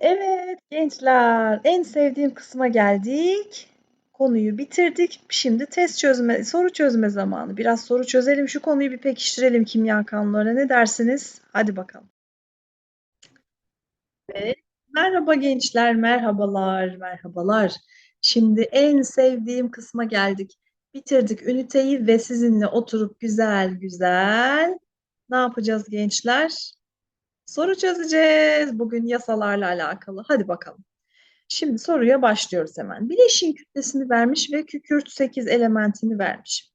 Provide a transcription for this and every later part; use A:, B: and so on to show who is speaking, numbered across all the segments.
A: Evet gençler, en sevdiğim kısma geldik. Konuyu bitirdik. Şimdi test çözme, soru çözme zamanı. Biraz soru çözelim, şu konuyu bir pekiştirelim kimya kanunlarına. Ne dersiniz? Hadi bakalım. Evet. Merhaba gençler, merhabalar, merhabalar. Şimdi en sevdiğim kısma geldik. Bitirdik üniteyi ve sizinle oturup güzel güzel ne yapacağız gençler? Soru çözeceğiz. Bugün yasalarla alakalı. Hadi bakalım. Şimdi soruya başlıyoruz hemen. Bileşiğin kütlesini vermiş ve kükürt 8 elementini vermiş.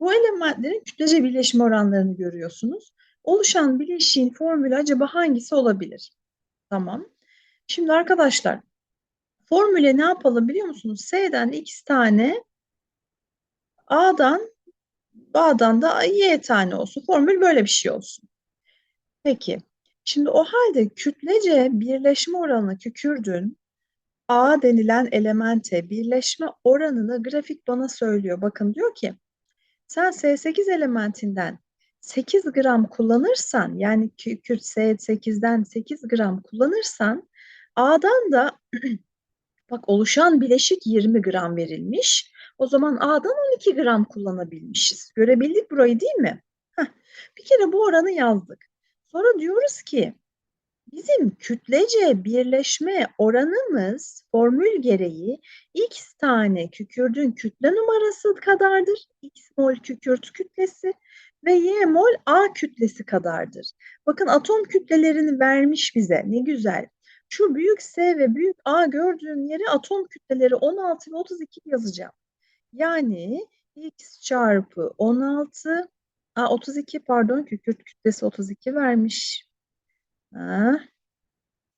A: Bu elementlerin kütlece birleşme oranlarını görüyorsunuz. Oluşan bileşiğin formülü acaba hangisi olabilir? Tamam. Şimdi arkadaşlar formüle ne yapalım biliyor musunuz? S'den x tane A'dan A'dan da Y tane olsun. Formül böyle bir şey olsun. Peki. Şimdi o halde kütlece birleşme oranı kükürdün A denilen elemente birleşme oranını grafik bana söylüyor. Bakın diyor ki sen S8 elementinden 8 gram kullanırsan yani kükürt S8'den 8 gram kullanırsan A'dan da bak oluşan bileşik 20 gram verilmiş. O zaman A'dan 12 gram kullanabilmişiz. Görebildik burayı değil mi? Heh, bir kere bu oranı yazdık. Sonra diyoruz ki bizim kütlece birleşme oranımız formül gereği x tane kükürdün kütle numarası kadardır. x mol kükürt kütlesi ve y mol a kütlesi kadardır. Bakın atom kütlelerini vermiş bize. Ne güzel. Şu büyük S ve büyük A gördüğüm yere atom kütleleri 16 ve 32 yazacağım. Yani x çarpı 16 a 32 pardon kükürt kütlesi 32 vermiş. Ha.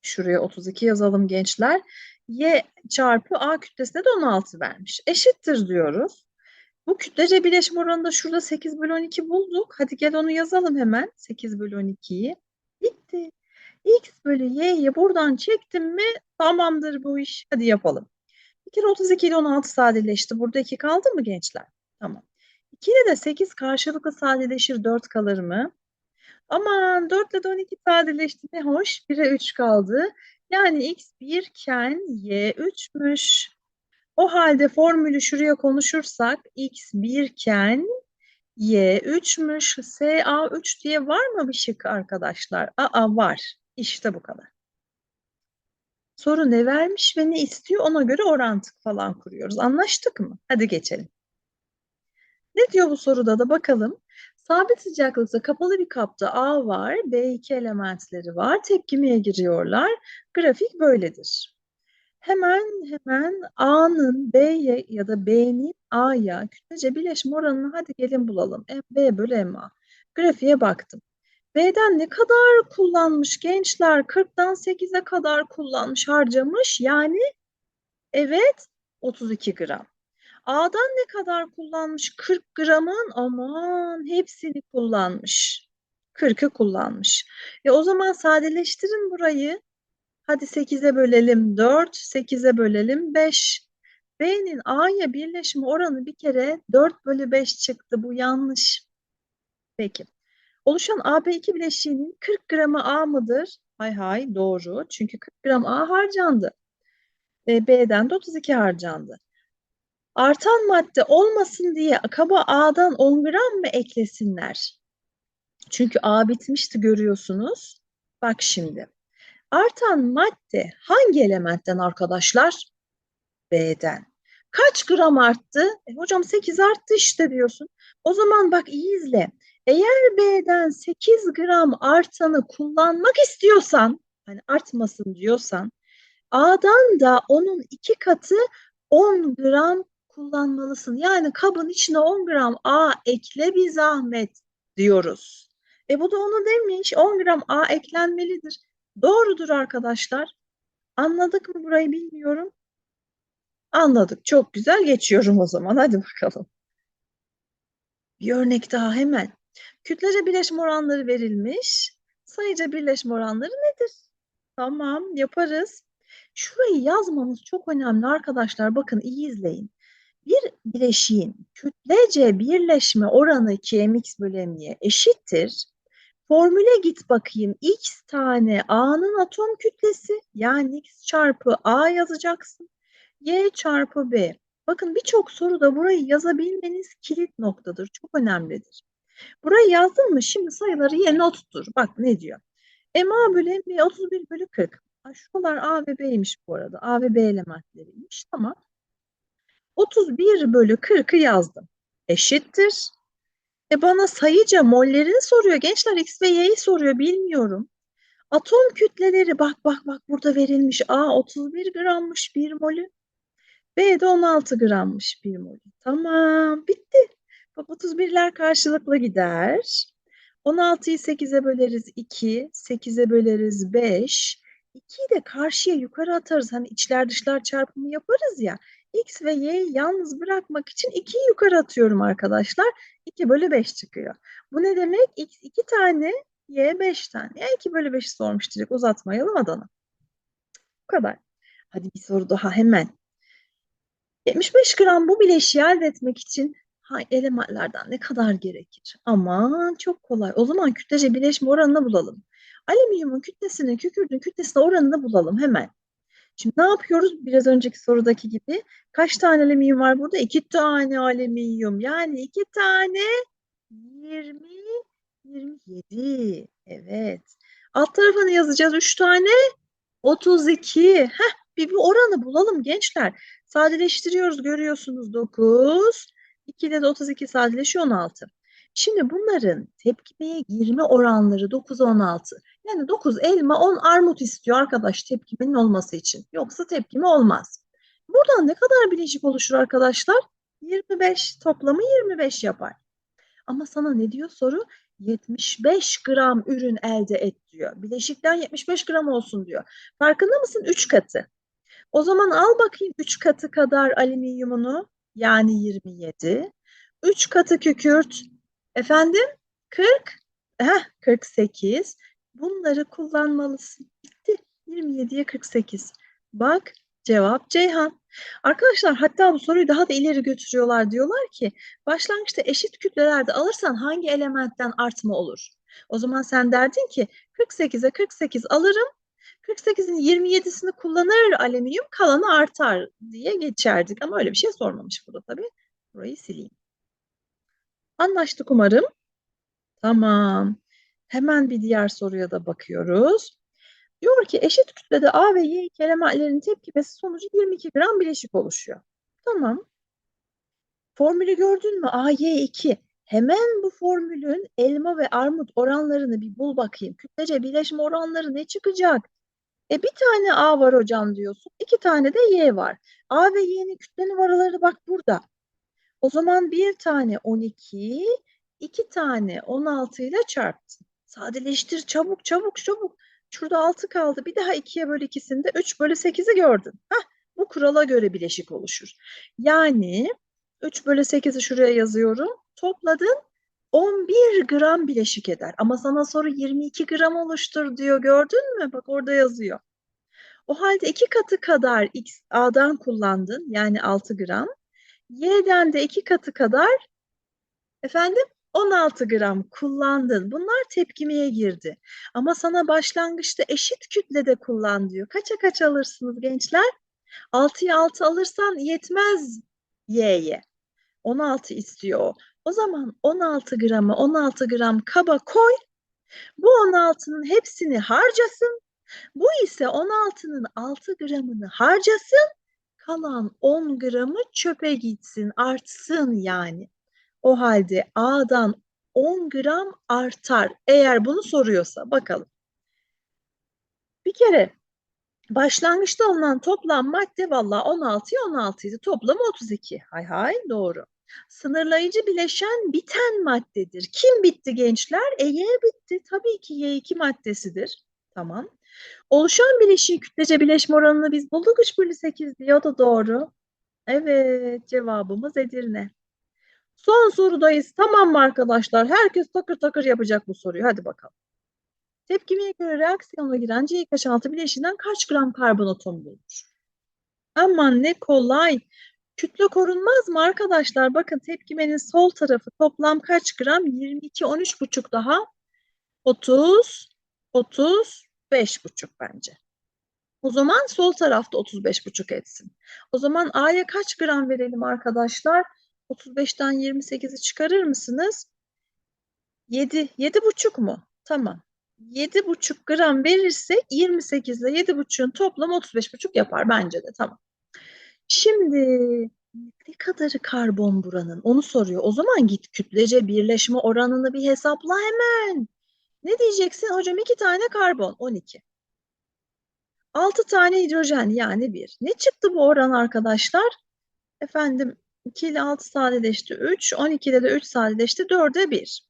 A: Şuraya 32 yazalım gençler. Y çarpı A kütlesine de 16 vermiş. Eşittir diyoruz. Bu kütlece birleşim oranında şurada 8 bölü 12 bulduk. Hadi gel onu yazalım hemen. 8 bölü 12'yi. Bitti. X bölü Y'yi buradan çektim mi tamamdır bu iş. Hadi yapalım. Bir kere 32 ile 16 sadeleşti. Burada 2 kaldı mı gençler? Tamam. 2 ile de 8 karşılıklı sadeleşir 4 kalır mı? Aman 4 ile de 12 sadeleşti ne hoş. 1'e 3 kaldı. Yani x 1 iken y 3'müş. O halde formülü şuraya konuşursak x 1 iken y 3'müş. S A 3 diye var mı bir şık arkadaşlar? Aa var. İşte bu kadar. Soru ne vermiş ve ne istiyor ona göre orantı falan kuruyoruz. Anlaştık mı? Hadi geçelim. Ne diyor bu soruda da bakalım. Sabit sıcaklıkta kapalı bir kapta A var, B2 elementleri var. Tepkimeye giriyorlar. Grafik böyledir. Hemen hemen A'nın B'ye ya da B'nin A'ya kütlece birleşme oranını hadi gelin bulalım. B bölü MA. Grafiğe baktım. B'den ne kadar kullanmış gençler? 40'dan 8'e kadar kullanmış, harcamış. Yani evet 32 gram. A'dan ne kadar kullanmış? 40 gramın aman hepsini kullanmış. 40'ı kullanmış. E o zaman sadeleştirin burayı. Hadi 8'e bölelim 4, 8'e bölelim 5. B'nin A'ya birleşme oranı bir kere 4 bölü 5 çıktı. Bu yanlış. Peki. Oluşan AB2 bileşiğinin 40 gramı A mıdır? Hay hay doğru. Çünkü 40 gram A harcandı. E, B'den de 32 harcandı. Artan madde olmasın diye kaba A'dan 10 gram mı eklesinler? Çünkü A bitmişti görüyorsunuz. Bak şimdi. Artan madde hangi elementten arkadaşlar? B'den. Kaç gram arttı? E, hocam 8 arttı işte diyorsun. O zaman bak iyi izle. Eğer B'den 8 gram artanı kullanmak istiyorsan, hani artmasın diyorsan, A'dan da onun iki katı 10 gram kullanmalısın. Yani kabın içine 10 gram A ekle bir zahmet diyoruz. E bu da onu demiş. 10 gram A eklenmelidir. Doğrudur arkadaşlar. Anladık mı burayı bilmiyorum. Anladık. Çok güzel. Geçiyorum o zaman. Hadi bakalım. Bir örnek daha hemen. Kütlece birleşme oranları verilmiş. Sayıca birleşme oranları nedir? Tamam yaparız. Şurayı yazmamız çok önemli arkadaşlar. Bakın iyi izleyin. Bir bileşiğin kütlece birleşme oranı 2mx bölü m'ye eşittir. Formüle git bakayım. X tane A'nın atom kütlesi yani X çarpı A yazacaksın. Y çarpı B. Bakın birçok soruda burayı yazabilmeniz kilit noktadır. Çok önemlidir. Burayı yazdın mı? Şimdi sayıları yerine oturtur. Bak ne diyor? MA bölü MB 31 bölü 40. Ay, şuralar A ve B'ymiş bu arada. A ve B elementleriymiş. Tamam. 31 bölü 40'ı yazdım. Eşittir. E bana sayıca mollerini soruyor. Gençler X ve Y'yi soruyor. Bilmiyorum. Atom kütleleri bak bak bak burada verilmiş. A 31 grammış 1 molü. B de 16 grammış 1 molü. Tamam bitti. Bak 31'ler karşılıklı gider. 16'yı 8'e böleriz 2, 8'e böleriz 5. 2'yi de karşıya yukarı atarız. Hani içler dışlar çarpımı yaparız ya. X ve Y'yi yalnız bırakmak için 2'yi yukarı atıyorum arkadaşlar. 2 bölü 5 çıkıyor. Bu ne demek? X 2 tane, Y 5 tane. Ya 2 bölü 5'i sormuş direkt uzatmayalım Adana. Bu kadar. Hadi bir soru daha hemen. 75 gram bu bileşiği elde etmek için elementlerden ne kadar gerekir? Aman çok kolay. O zaman kütlece bileşme oranını bulalım. Alüminyumun kütlesinin kükürdüğün kütlesine oranını bulalım hemen. Şimdi ne yapıyoruz? Biraz önceki sorudaki gibi. Kaç tane alüminyum var burada? İki tane alüminyum. Yani iki tane 20, 27. Evet. Alt tarafını yazacağız. Üç tane 32. Heh, bir, bir oranı bulalım gençler. Sadeleştiriyoruz görüyorsunuz 9. 2 ile de 32 sadeleşiyor 16. Şimdi bunların tepkimeye girme oranları 9 16. Yani 9 elma 10 armut istiyor arkadaş tepkimenin olması için. Yoksa tepkime olmaz. Buradan ne kadar bileşik oluşur arkadaşlar? 25 toplamı 25 yapar. Ama sana ne diyor soru? 75 gram ürün elde et diyor. Bileşikten 75 gram olsun diyor. Farkında mısın? 3 katı. O zaman al bakayım 3 katı kadar alüminyumunu yani 27. 3 katı kükürt efendim 40 heh, 48. Bunları kullanmalısın. Bitti. 27'ye 48. Bak cevap Ceyhan. Arkadaşlar hatta bu soruyu daha da ileri götürüyorlar. Diyorlar ki başlangıçta eşit kütlelerde alırsan hangi elementten artma olur? O zaman sen derdin ki 48'e 48 alırım. 48'in 27'sini kullanır alüminyum kalanı artar diye geçerdik. Ama öyle bir şey sormamış burada tabii. Burayı sileyim. Anlaştık umarım. Tamam. Hemen bir diğer soruya da bakıyoruz. Diyor ki eşit kütlede A ve Y elementlerin tepkimesi sonucu 22 gram bileşik oluşuyor. Tamam. Formülü gördün mü? A, Y 2. Hemen bu formülün elma ve armut oranlarını bir bul bakayım. Kütlece birleşme oranları ne çıkacak? E bir tane A var hocam diyorsun. iki tane de Y var. A ve Y'nin kütle numaraları bak burada. O zaman bir tane 12, iki tane 16 ile çarptın. Sadeleştir çabuk çabuk çabuk. Şurada 6 kaldı. Bir daha 2'ye böl ikisinde 3 bölü 8'i gördün. Heh, bu kurala göre bileşik oluşur. Yani 3 bölü 8'i şuraya yazıyorum. Topladın 11 gram bileşik eder. Ama sana soru 22 gram oluştur diyor. Gördün mü? Bak orada yazıyor. O halde iki katı kadar X, A'dan kullandın. Yani 6 gram. Y'den de iki katı kadar efendim 16 gram kullandın. Bunlar tepkimeye girdi. Ama sana başlangıçta eşit kütlede kullan diyor. Kaça kaç alırsınız gençler? 6'ya 6 alırsan yetmez Y'ye. 16 istiyor o. O zaman 16 gramı 16 gram kaba koy. Bu 16'nın hepsini harcasın. Bu ise 16'nın 6 gramını harcasın. Kalan 10 gramı çöpe gitsin, artsın yani. O halde A'dan 10 gram artar. Eğer bunu soruyorsa bakalım. Bir kere başlangıçta alınan toplam madde valla 16'ya 16 idi. Toplamı 32. Hay hay doğru. Sınırlayıcı bileşen biten maddedir. Kim bitti gençler? E Y bitti. Tabii ki Y2 maddesidir. Tamam. Oluşan bileşiğin kütlece bileşme oranını biz bulduk 3 bölü 8 diye. O da doğru. Evet cevabımız Edirne. Son sorudayız. Tamam mı arkadaşlar? Herkes takır takır yapacak bu soruyu. Hadi bakalım. Tepkimeye göre reaksiyona giren CH6 bileşiğinden kaç gram karbon atomu bulunur? Aman ne kolay. Kütle korunmaz mı arkadaşlar? Bakın tepkimenin sol tarafı toplam kaç gram? 22, 13,5 daha 30, 35 buçuk bence. O zaman sol tarafta 35 buçuk etsin. O zaman A'ya kaç gram verelim arkadaşlar? 35'ten 28'i çıkarır mısınız? 7, 7 buçuk mu? Tamam. 7 buçuk gram verirsek 28 ile 7 buçuğun toplamı 35 buçuk yapar bence de tamam. Şimdi ne kadarı karbon buranın? Onu soruyor. O zaman git kütlece birleşme oranını bir hesapla hemen. Ne diyeceksin? Hocam iki tane karbon 12. 6 tane hidrojen yani 1. Ne çıktı bu oran arkadaşlar? Efendim 2 ile 6 sadeleşti 3. 12 ile de 3 sadeleşti 4'e 1.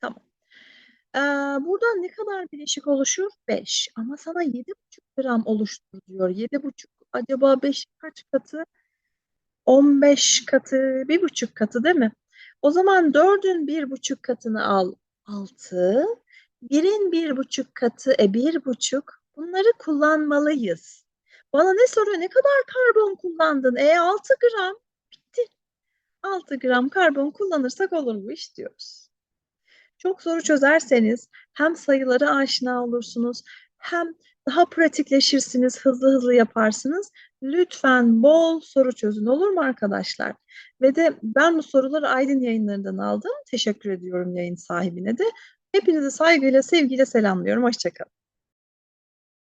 A: Tamam. Ee, buradan ne kadar bileşik oluşur? 5. Ama sana 7,5 gram oluştur diyor. 7,5 acaba 5 kaç katı? 15 katı, 1,5 katı değil mi? O zaman 4'ün 1,5 katını al. 6. 1'in 1,5 katı, e 1,5. Bunları kullanmalıyız. Bana ne soruyor? Ne kadar karbon kullandın? E 6 gram. Bitti. 6 gram karbon kullanırsak olur bu iş diyoruz. Çok soru çözerseniz hem sayılara aşina olursunuz hem daha pratikleşirsiniz, hızlı hızlı yaparsınız. Lütfen bol soru çözün olur mu arkadaşlar? Ve de ben bu soruları Aydın yayınlarından aldım. Teşekkür ediyorum yayın sahibine de. Hepinizi saygıyla, sevgiyle selamlıyorum. Hoşçakalın.